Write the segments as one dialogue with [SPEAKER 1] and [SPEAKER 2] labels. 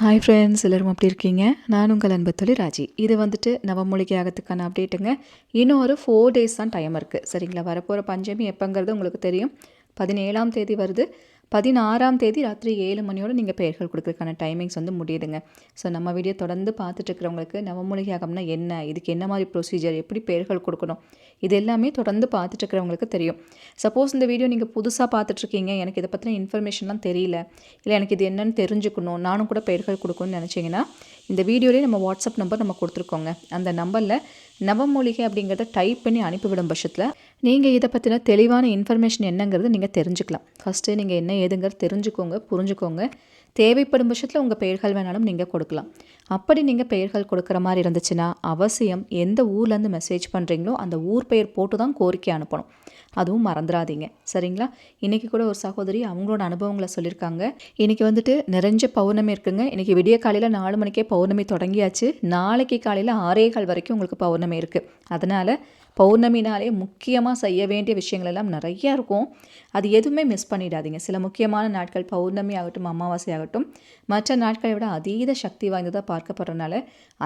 [SPEAKER 1] Hi friends எல்லோரும் அப்படி இருக்கீங்க? நான் உங்கள் அன்பு தொழில் ராஜி. இது வந்துட்டு நவமொழிகை ஆகத்துக்கான அப்டேட்டுங்க இன்னும் ஒரு ஃபோர் டேஸ் தான் டைம் இருக்குது சரிங்களா? வரப்போகிற பஞ்சமி எப்போங்கிறது உங்களுக்கு தெரியும். பதினேழாம் தேதி வருது. பதினாறாம் தேதி ராத்திரி ஏழு மணியோடு நீங்கள் பெயர்கள் கொடுக்குறதுக்கான டைமிங்ஸ் வந்து முடியுதுங்க. ஸோ நம்ம வீடியோ தொடர்ந்து பார்த்துட்ருக்கிறவங்களுக்கு இருக்கிறவங்களுக்கு ஆகம்னா என்ன? இதுக்கு என்ன மாதிரி ப்ரொசீஜர் எப்படி பெயர்கள் கொடுக்கணும்? இது எல்லாமே தொடர்ந்து பார்த்துட்ருக்கிறவங்களுக்கு தெரியும். சப்போஸ் இந்த வீடியோ நீங்கள் புதுசாக பார்த்துட்ருக்கீங்க எனக்கு இதை பற்றின இன்ஃபர்மேஷன்லாம் தெரியல. இல்லை எனக்கு இது என்னன்னு தெரிஞ்சுக்கணும். நானும் கூட பெயர்கள் கொடுக்கணும்னு நினச்சிங்கன்னா இந்த வீடியோலேயே நம்ம வாட்ஸ்அப் நம்பர் நம்ம கொடுத்துருக்கோங்க. அந்த நம்பரில் நவமூலிகை அப்படிங்கிறத டைப் பண்ணி அனுப்பிவிடும் பட்சத்தில் நீங்கள் இதை பற்றின தெளிவான இன்ஃபர்மேஷன் என்னங்கிறது நீங்கள் தெரிஞ்சுக்கலாம். ஃபஸ்ட்டு நீங்கள் என்ன ஏதுங்கிறது தெரிஞ்சுக்கோங்க புரிஞ்சுக்கோங்க. தேவைப்படும் பட்சத்தில் உங்கள் பெயர்கள் வேணாலும் நீங்கள் கொடுக்கலாம். அப்படி நீங்கள் பெயர்கள் கொடுக்குற மாதிரி இருந்துச்சுன்னா அவசியம் எந்த ஊர்லேருந்து மெசேஜ் பண்ணுறீங்களோ அந்த ஊர் பெயர் போட்டு தான் கோரிக்கை அனுப்பணும். அதுவும் மறந்துடாதீங்க சரிங்களா? இன்றைக்கி கூட ஒரு சகோதரி அவங்களோட அனுபவங்களை சொல்லியிருக்காங்க. இன்றைக்கி வந்துட்டு நிறைஞ்ச பௌர்ணமி இருக்குங்க. இன்றைக்கி விடிய காலையில் நாலு மணிக்கே பௌர்ணமி தொடங்கியாச்சு. நாளைக்கு காலையில் ஆறே கால் வரைக்கும் உங்களுக்கு பௌர்ணமி இருக்குது அதனால் பௌர்ணமினாலே முக்கியமாக செய்ய வேண்டிய விஷயங்கள் எல்லாம் நிறையா இருக்கும். அது எதுவுமே மிஸ் பண்ணிடாதீங்க. சில முக்கியமான நாட்கள் பௌர்ணமி ஆகட்டும் அமாவாசை ஆகட்டும் மற்ற நாட்களை விட அதீத சக்தி வாய்ந்ததாக பார்க்கப்படுறதுனால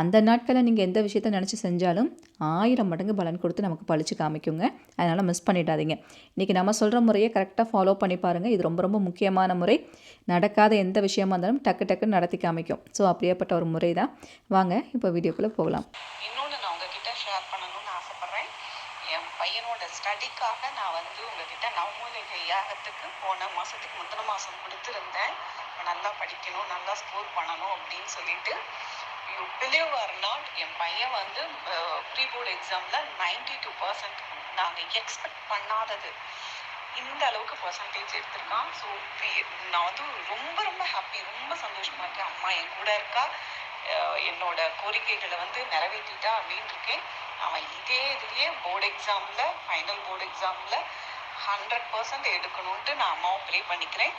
[SPEAKER 1] அந்த நாட்களில் நீங்கள் எந்த விஷயத்த நினச்சி செஞ்சாலும் ஆயிரம் மடங்கு பலன் கொடுத்து நமக்கு பழிச்சு காமிக்குங்க. அதனால் மிஸ் பண்ணிடாதீங்க. இன்றைக்கி நம்ம சொல்கிற முறையை கரெக்டாக ஃபாலோ பண்ணி பாருங்கள் இது ரொம்ப ரொம்ப முக்கியமான முறை. நடக்காத எந்த விஷயமா இருந்தாலும் டக்கு டக்குன்னு நடத்தி காமிக்கும். ஸோ அப்படியேப்பட்ட ஒரு முறை தான் வாங்க இப்போ வீடியோக்குள்ளே போகலாம்
[SPEAKER 2] இன்னொன்று நான் உங்ககிட்ட ஷேர் பண்ணணும்னு ஆசைப்பட்றேன் என் அதுக்காக நான் வந்து உங்ககிட்ட நவமூலிகை யாகத்துக்கு போன மாதத்துக்கு முந்தின மாதம் கொடுத்துருந்தேன். நல்லா படிக்கணும் நல்லா ஸ்கோர் பண்ணணும் அப்படின்னு சொல்லிட்டு. யூ பிலீவ் ஆர் நாட் என் பையன் வந்து ப்ரீ போர்டு எக்ஸாமில் நைன்டி டூ பர்சன்ட் நாங்கள் எக்ஸ்பெக்ட் பண்ணாதது. இந்த அளவுக்கு பர்சன்டேஜ் எடுத்திருக்கான். ஸோ நான் வந்து ரொம்ப ரொம்ப ஹாப்பி ரொம்ப சந்தோஷமா இருக்கேன். அம்மா என் கூட இருக்கா? என்னோட கோரிக்கைகளை வந்து நிறைவேற்றிட்டா அப்படின்னு இருக்கேன். அவன் இதே இதுலயே போர்டு எக்ஸாம்ல ஃபைனல் போர்டு எக்ஸாம்ல ஹண்ட்ரட் பர்சன்ட் எடுக்கணும்ட்டு நான் அம்மாவை ப்ரே பண்ணிக்கிறேன்.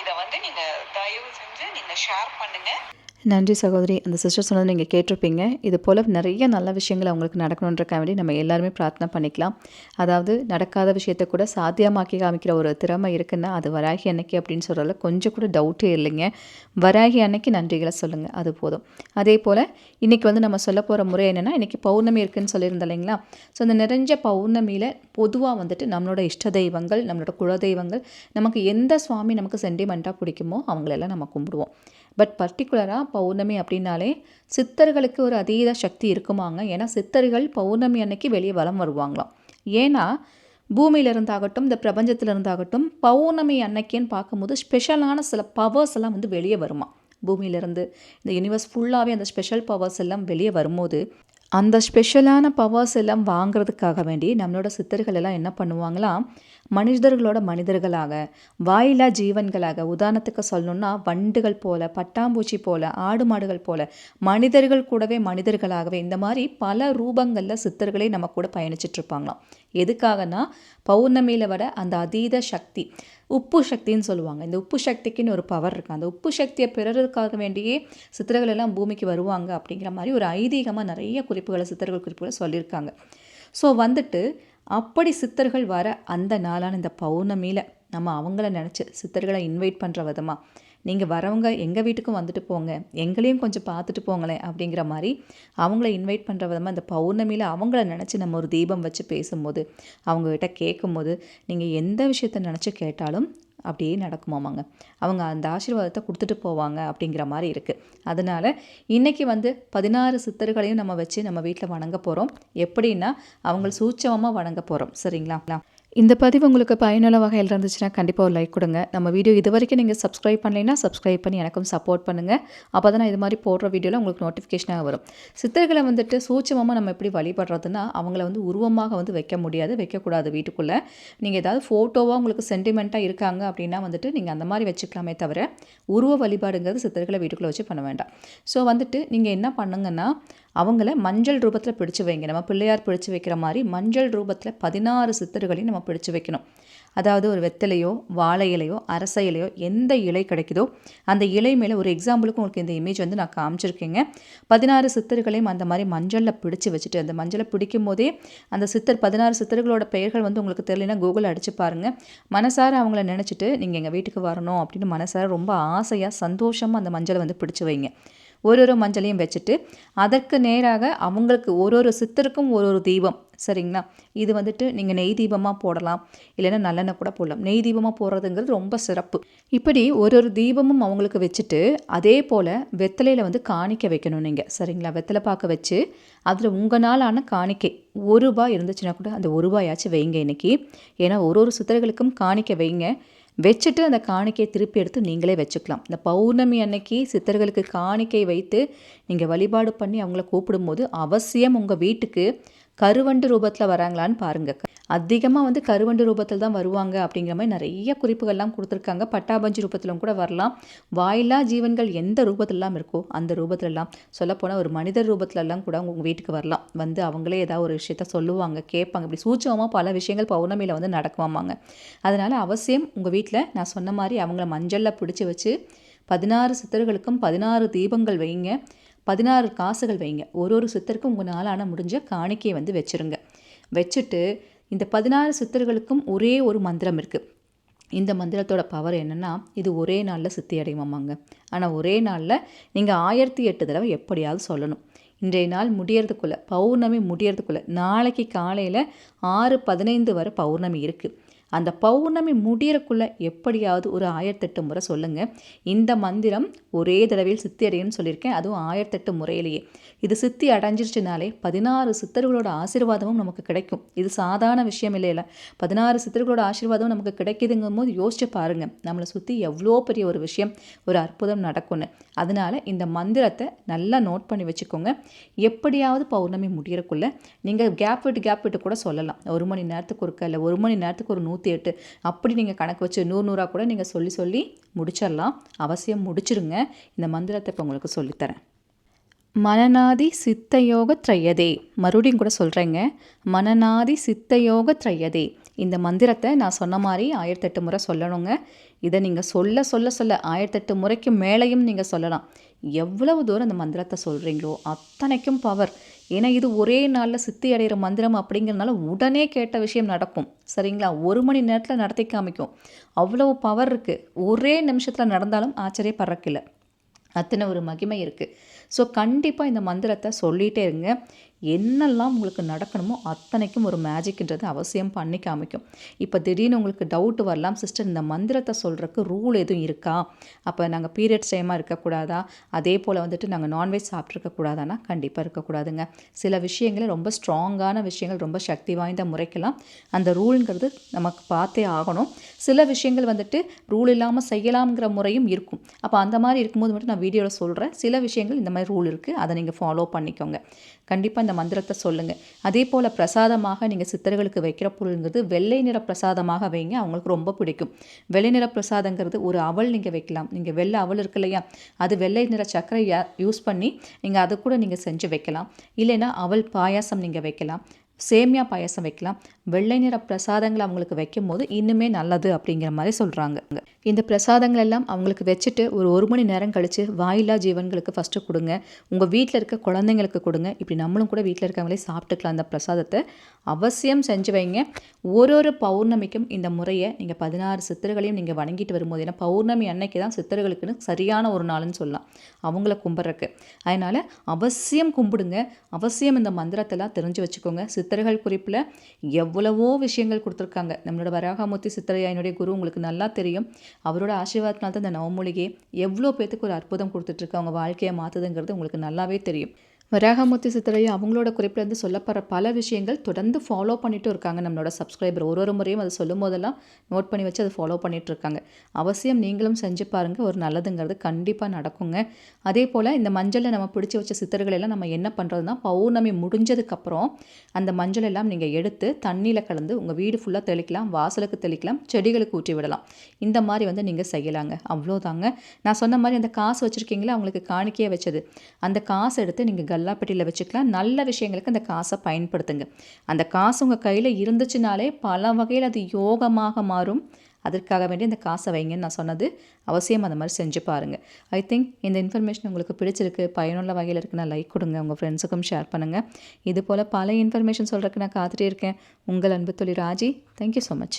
[SPEAKER 2] இதை வந்து நீங்க தயவு செஞ்சு நீங்க ஷேர் பண்ணுங்க.
[SPEAKER 1] நன்றி சகோதரி. அந்த சிஸ்டர் சொன்னது நீங்கள் கேட்டிருப்பீங்க. இது போல் நிறைய நல்ல விஷயங்கள் அவங்களுக்கு நடக்கணுன்றக்க வேண்டி நம்ம எல்லாருமே பிரார்த்தனை பண்ணிக்கலாம். அதாவது நடக்காத விஷயத்தை கூட சாத்தியமாக்கி காமிக்கிற ஒரு திறமை இருக்குன்னா அது வராகி அன்னைக்கு அப்படின்னு சொல்கிறதுல கொஞ்சம் கூட டவுட்டே இல்லைங்க. வராகி அன்னைக்கு நன்றிகளை சொல்லுங்கள் அது போதும். அதே போல் இன்றைக்கி வந்து நம்ம சொல்ல போகிற முறை என்னென்னா இன்றைக்கி பௌர்ணமி இருக்குதுன்னு சொல்லியிருந்தோம் இல்லைங்களா? ஸோ அந்த நிறைஞ்ச பௌர்ணமியில் பொதுவாக வந்துட்டு நம்மளோட இஷ்ட தெய்வங்கள் நம்மளோட குலதெய்வங்கள் நமக்கு எந்த சுவாமி நமக்கு சென்டிமெண்ட்டாக பிடிக்குமோ அவங்களெல்லாம் நம்ம கும்பிடுவோம். பட் பர்டிகுலராக பௌர்ணமி அப்படின்னாலே சித்தர்களுக்கு ஒரு அதீத சக்தி இருக்குமாங்க. ஏன்னா சித்தர்கள் பௌர்ணமி அன்னைக்கு வெளியே வலம் வருவாங்களாம். ஏன்னா பூமியிலிருந்தாகட்டும் இந்த பிரபஞ்சத்தில் இருந்தாகட்டும் பௌர்ணமி அன்னைக்குன்னு பார்க்கும்போது ஸ்பெஷலான சில பவர்ஸ் எல்லாம் வந்து வெளியே வருமா பூமியிலேருந்து இந்த யூனிவர்ஸ் ஃபுல்லாகவே அந்த ஸ்பெஷல் பவர்ஸ் எல்லாம் வெளியே வரும்போது அந்த ஸ்பெஷலான பவர்ஸ் எல்லாம் வாங்குறதுக்காக வேண்டி நம்மளோட சித்தர்கள் எல்லாம் என்ன பண்ணுவாங்களாம் மனிதர்களோட மனிதர்களாக வாயிலா ஜீவன்களாக உதாரணத்துக்கு சொல்லணும்னா வண்டுகள் போல பட்டாம்பூச்சி போல ஆடு மாடுகள் போல மனிதர்கள் கூடவே மனிதர்களாகவே இந்த மாதிரி பல ரூபங்களில் சித்தர்களே நம்ம கூட பயணிச்சிட்ருப்பாங்களாம் எதுக்காகனா பௌர்ணமியில் வர அந்த அதீத சக்தி. உப்பு சக்தின்னு சொல்லுவாங்க. இந்த உப்பு சக்திக்குன்னு ஒரு பவர் இருக்குது அந்த உப்பு சக்தியை பிறருக்காக வேண்டியே சித்தர்கள் எல்லாம் பூமிக்கு வருவாங்க அப்படிங்கிற மாதிரி ஒரு ஐதீகமாக நிறைய குறிப்புகளை சித்தர்கள் குறிப்புகளை சொல்லியிருக்காங்க. ஸோ வந்துட்டு அப்படி சித்தர்கள் வர அந்த நாளான இந்த பௌர்ணமியில் நம்ம அவங்கள நினச்சி சித்தர்களை இன்வைட் பண்ணுற விதமாக நீங்கள் வரவங்க எங்கள் வீட்டுக்கும் வந்துட்டு போங்க எங்களையும் கொஞ்சம் பார்த்துட்டு போங்களேன் அப்படிங்கிற மாதிரி அவங்கள இன்வைட் பண்ணுற விதமாக இந்த பௌர்ணமியில் அவங்கள நினச்சி நம்ம ஒரு தீபம் வச்சு பேசும்போது அவங்கக்கிட்ட கேட்கும்போது நீங்கள் எந்த விஷயத்த நினச்சி கேட்டாலும் அப்படியே நடக்குமாமாங்க. அவங்க அந்த ஆசீர்வாதத்தை கொடுத்துட்டு போவாங்க அப்படிங்கிற மாதிரி இருக்குது அதனால் இன்றைக்கி வந்து பதினாறு சித்தர்களையும் நம்ம வச்சு நம்ம வீட்டில் வணங்க போகிறோம் எப்படின்னா அவங்கள சூட்சமமாக வணங்க போகிறோம் சரிங்களா? இந்த பதிவு உங்களுக்கு பயனுள்ள வகையில் இருந்துச்சுன்னா கண்டிப்பாக ஒரு லைக் கொடுங்க. நம்ம வீடியோ இது வரைக்கும் நீங்கள் சப்ஸ்கிரைப் பண்ணலைன்னா சப்ஸ்கிரைப் பண்ணி எனக்கும் சப்போர்ட் பண்ணுங்கள் அப்போ தான் நான் இது மாதிரி போடுற வீடியோவில் உங்களுக்கு நோட்டிஃபிகேஷனாக வரும். சித்தர்களை வந்துட்டு சூட்சமமாக நம்ம எப்படி வழிபடுறதுன்னா அவங்கள வந்து உருவமாக வந்து வைக்க முடியாது வைக்கக்கூடாது வீட்டுக்குள்ளே. நீங்கள் ஏதாவது ஃபோட்டோவாக உங்களுக்கு சென்டிமெண்ட்டாக இருக்காங்க அப்படின்னா வந்துட்டு நீங்கள் அந்த மாதிரி வச்சுக்கலாமே தவிர உருவ வழிபாடுங்கிறது சித்தர்களை வீட்டுக்குள்ளே வச்சு பண்ண வேண்டாம். ஸோ வந்துட்டு நீங்கள் என்ன பண்ணுங்கன்னா அவங்கள மஞ்சள் ரூபத்தில் பிடிச்சு வைங்க. நம்ம பிள்ளையார் பிடிச்சு வைக்கிற மாதிரி மஞ்சள் ரூபத்தில் பதினாறு சித்தர்களையும் நம்ம பிடிச்சு வைக்கணும். அதாவது ஒரு வெத்தலையோ வாழை இலையோ அரச இலையோ எந்த இலை கிடைக்குதோ அந்த இலை மேலே ஒரு எக்ஸாம்பிளுக்கு உங்களுக்கு இந்த இமேஜ் வந்து நான் காமிச்சிருக்கேங்க. பதினாறு சித்தர்களையும் அந்த மாதிரி மஞ்சளில் பிடிச்சி வச்சுட்டு அந்த மஞ்சளை பிடிக்கும் போதே அந்த சித்தர் பதினாறு சித்தர்களோட பெயர்கள் வந்து உங்களுக்கு தெரியலனா கூகுள் அடிச்சு பாருங்கள் மனசார அவங்கள நினச்சிட்டு நீங்கள் எங்கள் வீட்டுக்கு வரணும் அப்படின்னு மனசார ரொம்ப ஆசையாக சந்தோஷமாக அந்த மஞ்சளை வந்து பிடிச்சி வைங்க. ஒரு ஒரு மஞ்சளையும் வச்சுட்டு அதற்கு நேராக அவங்களுக்கு ஒரு ஒரு சித்தருக்கும் ஒரு ஒரு தீபம் சரிங்களா? இது வந்துட்டு நீங்கள் நெய் தீபமாக போடலாம். இல்லைன்னா நல்லெண்ணெய் கூட போடலாம். நெய் தீபமாக போடுறதுங்கிறது ரொம்ப சிறப்பு. இப்படி ஒரு ஒரு தீபமும் அவங்களுக்கு வச்சுட்டு அதே போல் வெத்தலையில் வந்து காணிக்க வைக்கணும் நீங்கள் சரிங்களா? வெத்தலை பார்க்க வச்சு அதில் உங்கள் நாளான காணிக்கை ஒரு ரூபாய் இருந்துச்சுன்னா கூட அந்த ஒரு ரூபாயாச்சும் வைங்க இன்னைக்கு. ஏன்னா ஒரு ஒரு சித்தர்களுக்கும் காணிக்க வைங்க. வச்சுட்டு அந்த காணிக்கையை திருப்பி எடுத்து நீங்களே வச்சுக்கலாம். இந்த பௌர்ணமி அன்னைக்கு சித்தர்களுக்கு காணிக்கை வைத்து நீங்கள் வழிபாடு பண்ணி அவங்கள கூப்பிடும்போது அவசியம் உங்கள் வீட்டுக்கு கருவண்டு ரூபத்தில் வராங்களான்னு பாருங்கள் அதிகமாக வந்து கருவண்டு ரூபத்தில் தான் வருவாங்க அப்படிங்கிற மாதிரி நிறைய குறிப்புகள்லாம் கொடுத்துருக்காங்க. பட்டாபஞ்சு ரூபத்திலும் கூட வரலாம். வாயிலா ஜீவன்கள் எந்த ரூபத்திலலாம் இருக்கோ அந்த ரூபத்திலலாம். சொல்லப்போனால் ஒரு மனிதர் ரூபத்திலலாம் கூட உங்கள் வீட்டுக்கு வரலாம். வந்து அவங்களே ஏதாவது ஒரு விஷயத்த சொல்லுவாங்க கேட்பாங்க. இப்படி சூட்சமாக பல விஷயங்கள் பௌர்ணமியில் வந்து நடக்குவாமாங்க அதனால் அவசியம் உங்கள் வீட்டில் நான் சொன்ன மாதிரி அவங்கள மஞ்சளில் பிடிச்சி வச்சு பதினாறு சித்தர்களுக்கும் பதினாறு தீபங்கள் வைங்க. பதினாறு காசுகள் வைங்க. ஒரு ஒரு சித்தருக்கும் உங்கள் நாளான முடிஞ்ச காணிக்கையை வந்து வச்சுருங்க. வச்சுட்டு இந்த பதினாறு சித்தர்களுக்கும் ஒரே ஒரு மந்திரம் இருக்குது இந்த மந்திரத்தோட பவர் என்னென்னா இது ஒரே நாளில் சித்தி அடையுமாமாங்க. ஆனால் ஒரே நாளில் நீங்கள் ஆயிரத்தி எட்டு தடவை எப்படியாவது சொல்லணும். இன்றைய நாள் முடியறதுக்குள்ளே பௌர்ணமி முடியறதுக்குள்ளே நாளைக்கு காலையில் ஆறு பதினைந்து வரை பௌர்ணமி இருக்குது அந்த பௌர்ணமி முடியறக்குள்ளே எப்படியாவது ஒரு ஆயிரத்தெட்டு முறை சொல்லுங்கள் இந்த மந்திரம் ஒரே தடவையில் சித்தி அடையும்னு சொல்லியிருக்கேன். அதுவும் ஆயிரத்தெட்டு முறையிலேயே. இது சித்தி அடைஞ்சிருச்சுனாலே பதினாறு சித்தர்களோட ஆசீர்வாதமும் நமக்கு கிடைக்கும். இது சாதாரண விஷயம் இல்லையில. பதினாறு சித்தர்களோட ஆசீர்வாதம் நமக்கு கிடைக்குதுங்கும் போது யோசிச்சு பாருங்கள் நம்மளை சுற்றி எவ்வளோ பெரிய ஒரு விஷயம் ஒரு அற்புதம் நடக்கும்னு. அதனால இந்த மந்திரத்தை நல்லா நோட் பண்ணி வச்சுக்கோங்க. எப்படியாவது பௌர்ணமி முடியறக்குள்ளே நீங்கள் கேப் விட்டு கேப் விட்டு கூட சொல்லலாம். ஒரு மணி நேரத்துக்கு ஒருக்க இல்லை ஒரு மணி நேரத்துக்கு ஒரு நூறு நூற்றி எட்டு. அப்படி நீங்கள் கணக்கு வச்சு நூறு நூறாக கூட நீங்கள் சொல்லி சொல்லி முடிச்சிடலாம். அவசியம் முடிச்சிருங்க. இந்த மந்திரத்தை இப்போ உங்களுக்கு சொல்லித்தரேன். மனநாதி சித்தயோக த்ரையதே. மறுபடியும் கூட சொல்கிறேங்க மனநாதி சித்தயோக த்ரையதே. இந்த மந்திரத்தை நான் சொன்ன மாதிரி ஆயிரத்தெட்டு முறை சொல்லணுங்க. இதை நீங்கள் சொல்ல சொல்ல சொல்ல ஆயிரத்தெட்டு முறைக்கு மேலேயும் நீங்கள் சொல்லலாம். எவ்வளவு தூரம் அந்த மந்திரத்தை சொல்கிறீங்களோ அத்தனைக்கும் பவர் ஏன்னா இது ஒரே நாளில் சித்தி அடைகிற மந்திரம் அப்படிங்கிறதுனால உடனே கேட்ட விஷயம் நடக்கும். சரிங்களா? ஒரு மணி நேரத்தில் நடத்தி காமிக்கும். அவ்வளோ பவர் இருக்குது ஒரே நிமிஷத்தில் நடந்தாலும் ஆச்சரியப்படுறக்கில்லை அத்தனை ஒரு மகிமை இருக்குது ஸோ கண்டிப்பாக இந்த மந்திரத்தை சொல்லிகிட்டே இருங்க. என்னெல்லாம் உங்களுக்கு நடக்கணுமோ அத்தனைக்கும் ஒரு மேஜிக்ன்றது அவசியம் பண்ணி காமிக்கும். இப்போ திடீர்னு உங்களுக்கு டவுட் வரலாம் சிஸ்டர் இந்த மந்திரத்தை சொல்கிறக்கு ரூல் எதுவும் இருக்கா? அப்போ நாங்கள் பீரியட்ஸ் டைமாக இருக்கக்கூடாதா? அதே போல் வந்துட்டு நாங்கள் நான்வெஜ் சாப்பிட்ருக்கக்கூடாதானா கண்டிப்பாக இருக்கக்கூடாதுங்க. சில விஷயங்களை ரொம்ப ஸ்ட்ராங்கான விஷயங்கள் ரொம்ப சக்தி வாய்ந்த முறைக்கெல்லாம் அந்த ரூல்ங்கிறது நமக்கு பார்த்தே ஆகணும். சில விஷயங்கள் வந்துட்டு ரூல் இல்லாமல் செய்யலாம்ங்கிற முறையும் இருக்கும். அப்போ அந்த மாதிரி இருக்கும்போது மட்டும் நான் வீடியோவில் சொல்கிறேன் சில விஷயங்கள் இந்த மாதிரி ரூல் இருக்குது அதை நீங்கள் ஃபாலோ பண்ணிக்கோங்க. கண்டிப்பாக இந்த மந்திரத்தை சொல்லுங்கள் அதே போல் பிரசாதமாக நீங்கள் சித்தர்களுக்கு வைக்கிற பொருளுங்கிறது வெள்ளை நிற பிரசாதமாக வைங்க. அவங்களுக்கு ரொம்ப பிடிக்கும். வெள்ளை நிற பிரசாதங்கிறது ஒரு அவல் நீங்கள் வைக்கலாம். நீங்கள் வெள்ளை அவல் இருக்கு இல்லையா? அது வெள்ளை நிற சர்க்கரை யூஸ் பண்ணி நீங்கள் அதை கூட நீங்கள் செஞ்சு வைக்கலாம். இல்லைன்னா அவல் பாயாசம் நீங்கள் வைக்கலாம். சேமியா பாயசம் வைக்கலாம். வெள்ளை நிற பிரசாதங்களை அவங்களுக்கு வைக்கும் போது இன்னுமே நல்லது அப்படிங்கிற மாதிரி சொல்கிறாங்க இந்த பிரசாதங்கள் எல்லாம் அவங்களுக்கு வச்சுட்டு ஒரு ஒரு மணி நேரம் கழித்து வாயிலா ஜீவன்களுக்கு ஃபஸ்ட்டு கொடுங்க. உங்கள் வீட்டில் இருக்க குழந்தைங்களுக்கு கொடுங்க. இப்படி நம்மளும் கூட வீட்டில் இருக்கவங்களே சாப்பிட்டுக்கலாம் அந்த பிரசாதத்தை. அவசியம் செஞ்சு வைங்க. ஒரு ஒரு பௌர்ணமிக்கும் இந்த முறையை நீங்கள் பதினாறு சித்தர்களையும் நீங்கள் வணங்கிட்டு வரும்போது ஏன்னா பௌர்ணமி அன்னைக்கு தான் சித்தர்களுக்குன்னு சரியான ஒரு நாள்னு சொல்லலாம். அவங்கள கும்பிட்றக்கு அதனால் அவசியம் கும்பிடுங்க. அவசியம் இந்த மந்திரத்தெல்லாம் தெரிஞ்சு வச்சுக்கோங்க. சித்தர்கள் குறிப்பில் எவ்வளவோ விஷயங்கள் கொடுத்துருக்காங்க. நம்மளோட வராகமூர்த்தி சித்தரையாயினுடைய குரு உங்களுக்கு நல்லா தெரியும். அவரோட ஆசீர்வாதத்தினால தான் இந்த நவமூலிகை எவ்வளோ பேத்துக்கு ஒரு அற்புதம் கொடுத்துட்ருக்கு அவங்க வாழ்க்கையை மாற்றுதுங்கிறது உங்களுக்கு நல்லாவே தெரியும். வராகமூர்த்தி சித்தரையும் அவங்களோட குறிப்பிலேருந்து சொல்லப்படுற பல விஷயங்கள் தொடர்ந்து ஃபாலோ பண்ணிட்டு இருக்காங்க. நம்மளோட சப்ஸ்கிரைபர் ஒரு ஒரு முறையும் அதை சொல்லும் போதெல்லாம் நோட் பண்ணி வச்சு அதை ஃபாலோ பண்ணிட்டு இருக்காங்க. அவசியம் நீங்களும் செஞ்சு பாருங்கள் ஒரு நல்லதுங்கிறது கண்டிப்பாக நடக்குங்க. அதே போல் இந்த மஞ்சளை நம்ம பிடிச்சி வச்ச சித்தர்கள் எல்லாம் நம்ம என்ன பண்ணுறதுனா பௌர்ணமி முடிஞ்சதுக்கப்புறம் அந்த மஞ்சள் எல்லாம் நீங்கள் எடுத்து தண்ணியில் கலந்து உங்கள் வீடு ஃபுல்லாக தெளிக்கலாம் வாசலுக்கு தெளிக்கலாம் செடிகளுக்கு ஊற்றி விடலாம். இந்த மாதிரி வந்து நீங்கள் செய்யலாங்க. அவ்வளோதாங்க நான் சொன்ன மாதிரி அந்த காசு வச்சுருக்கீங்களா? அவங்களுக்கு காணிக்கையாக வச்சது. அந்த காசு எடுத்து நீங்கள் கல்லாப்பட்டியில் வச்சுக்கலாம். நல்ல விஷயங்களுக்கு அந்த காசை பயன்படுத்துங்க. அந்த காசு உங்கள் கையில் இருந்துச்சுனாலே பல வகையில் அது யோகமாக மாறும். அதற்காக வேண்டி இந்த காசை வைங்கன்னு நான் சொன்னது. அவசியம் அந்த மாதிரி செஞ்சு பாருங்கள் ஐ திங்க் இந்த இன்ஃபர்மேஷன் உங்களுக்கு பிடிச்சிருக்கு. பயனுள்ள வகையில் இருக்குன்னா லைக் கொடுங்க. உங்கள் ஃப்ரெண்ட்ஸுக்கும் ஷேர் பண்ணுங்கள் இது போல் பல இன்ஃபர்மேஷன் சொல்கிறதுக்கு நான் காத்துட்டே இருக்கேன். உங்கள் அன்பு தொழில் ராஜி. Thank you so much